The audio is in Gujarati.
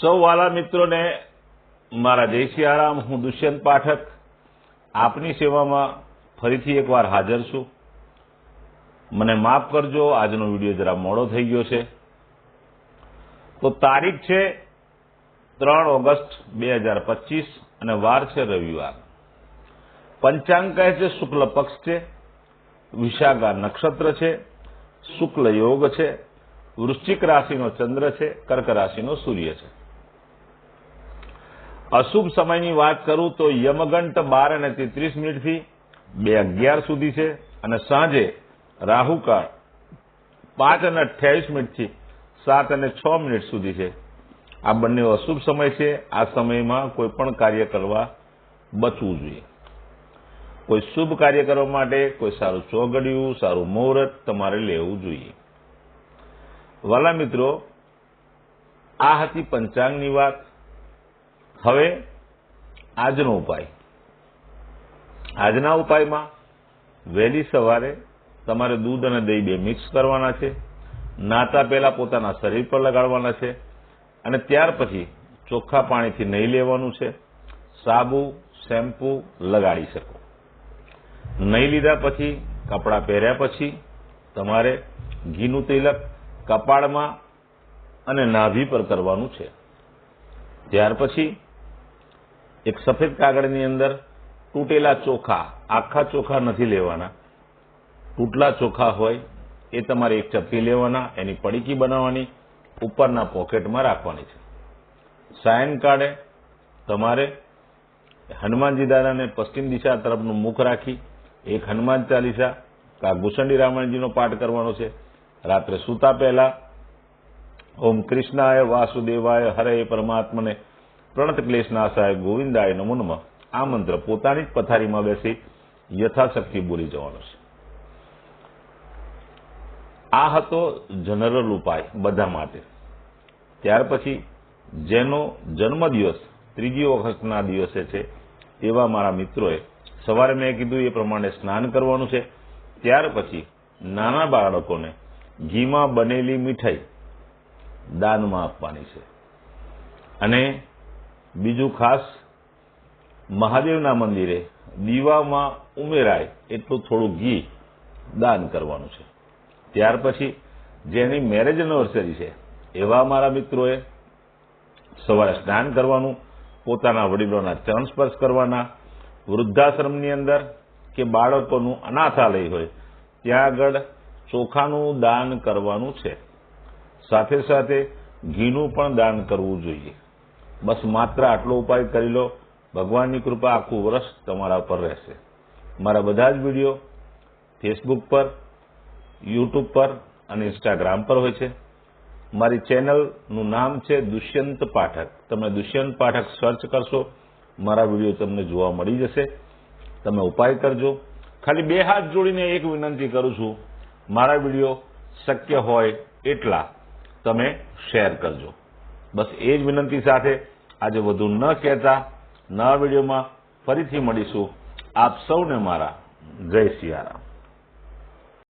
સૌ મિત્રોને મારા જય સિયારામ હું દુષ્યંત પાઠક. આપની સેવામાં ફરીથી એકવાર હાજર છું. મને માફ કરજો, આજનો વીડિયો જરા મોડો થઈ ગયો છે. તો તારીખ છે ત્રણ ઓગસ્ટ બે હજાર પચીસ અને વાર છે રવિવાર. પંચાંગ કહે છે, શુક્લ પક્ષ છે, વિશાખા નક્ષત્ર છે, શુક્લ યોગ છે, વૃશ્ચિક રાશિનો ચંદ્ર છે, કર્ક રાશિનો સૂર્ય છે. અશુભ સમયની વાત કરું તો યમગંટ બાર અને તેત્રીસ મિનિટથી બે અગિયાર સુધી છે અને સાંજે રાહુકાળ પાંચ અને અઠ્યાવીસ મિનિટથી સાત અને છ મિનિટ સુધી છે. આ બંને અશુભ સમય છે. આ સમયમાં કોઈ પણ કાર્ય કરવા બચવું જોઈએ. કોઈ શુભ કાર્ય કરવા માટે કોઈ સારું ચોગડિયું, સારું મુહૂર્ત તમારે લેવું જોઈએ. વાલા મિત્રો, આ હતી પંચાંગની વાત. હવે આજનો ઉપાય. આજના ઉપાયમાં વહેલી સવારે તમારે દૂધ અને દહીં બે મિક્સ કરવાના છે, નાતા પહેલા પોતાના શરીર પર લગાડવાના છે અને ત્યાર પછી ચોખ્ખા પાણીથી નહીં લેવાનું છે, સાબુ, શેમ્પુ લગાડી શકો. નહીં લીધા પછી, કપડાં પહેર્યા પછી તમારે ઘીનું તિલક કપાળમાં અને નાભી પર કરવાનું છે. ત્યાર પછી એક સફેદ કાગળની અંદર તૂટેલા ચોખા, આખા ચોખા નથી લેવાના. તૂટલા ચોખા હોય એ તમારે એક ચપ્પી લેવાના, એની પડીકી બનાવવાની, ઉપરના પોકેટમાં રાખવાની છે. સાયંકાળે તમારે હનુમાનજી દાદાને પશ્ચિમ દિશા તરફનું મુખ રાખી, એક હનુમાન ચાલીસા, કા ગુસંડી રામાયણજીનો પાઠ કરવાનો છે. રાત્રે સૂતા પહેલા, ઓમ કૃષ્ણાય વાસુદેવાય હરે પરમાત્મને પ્રણત ક્લેશનાશાય ગોવિંદાય નમો નમઃ આ મંત્ર પોતાની જ પથારીમાં બેસી યથાશક્તિ બોલી જવાનો છે. આ હતો જનરલ ઉપાય બધા માટે. ત્યાર પછી જેનો જન્મદિવસ ત્રીજી વખતના દિવસે છે, એવા મારા મિત્રોએ સવારે મેં કીધું એ પ્રમાણે સ્નાન કરવાનું છે. ત્યાર પછી નાના બાળકોને ઘીમાં બનેલી મીઠાઈ દાનમાં આપવાની છે. અને બીજું ખાસ, મહાદેવના મંદિરે દીવામાં ઉમેરાય એટલું થોડું ઘી દાન કરવાનું છે. ત્યાર પછી જેની મેરેજ એનિવર્સરી છે, એવા મારા મિત્રોએ સવારે સ્નાન કરવાનું, પોતાના વડીલોના ચરણ સ્પર્શ કરવાના, વૃદ્ધાશ્રમની અંદર કે બાળકોનું અનાથાલય હોય, ત્યાં આગળ ચોખાનું દાન કરવાનું છે. સાથે સાથે ઘીનું પણ દાન કરવું જોઈએ. બસ માત્ર આટલો ઉપાય કરી લો. ભગવાનની કૃપા આખું વર્ષ તમારા પર રહેશે. મારા બધા જ વીડિયો ફેસબુક પર યુટ્યુબ પર અને ઇન્સ્ટાગ્રામ પર હોય છે. મારી ચેનલનું નામ છે દુષ્યંત પાઠક. તમે દુષ્યંત પાઠક સર્ચ કરશો, મારા વીડિયો તમને જોવા મળી જશે. તમે ઉપાય કરજો. ખાલી બે હાથ જોડીને એક વિનંતી કરું છું. મારા વીડિયો શક્ય હોય એટલા તમે શેર કરજો. બસ એ જ વિનંતી સાથે આજે વધુ ન કહેતા નવા વિડીયોમાં ફરીથી મળીશું. આપ સૌને મારા જય સિયારામ.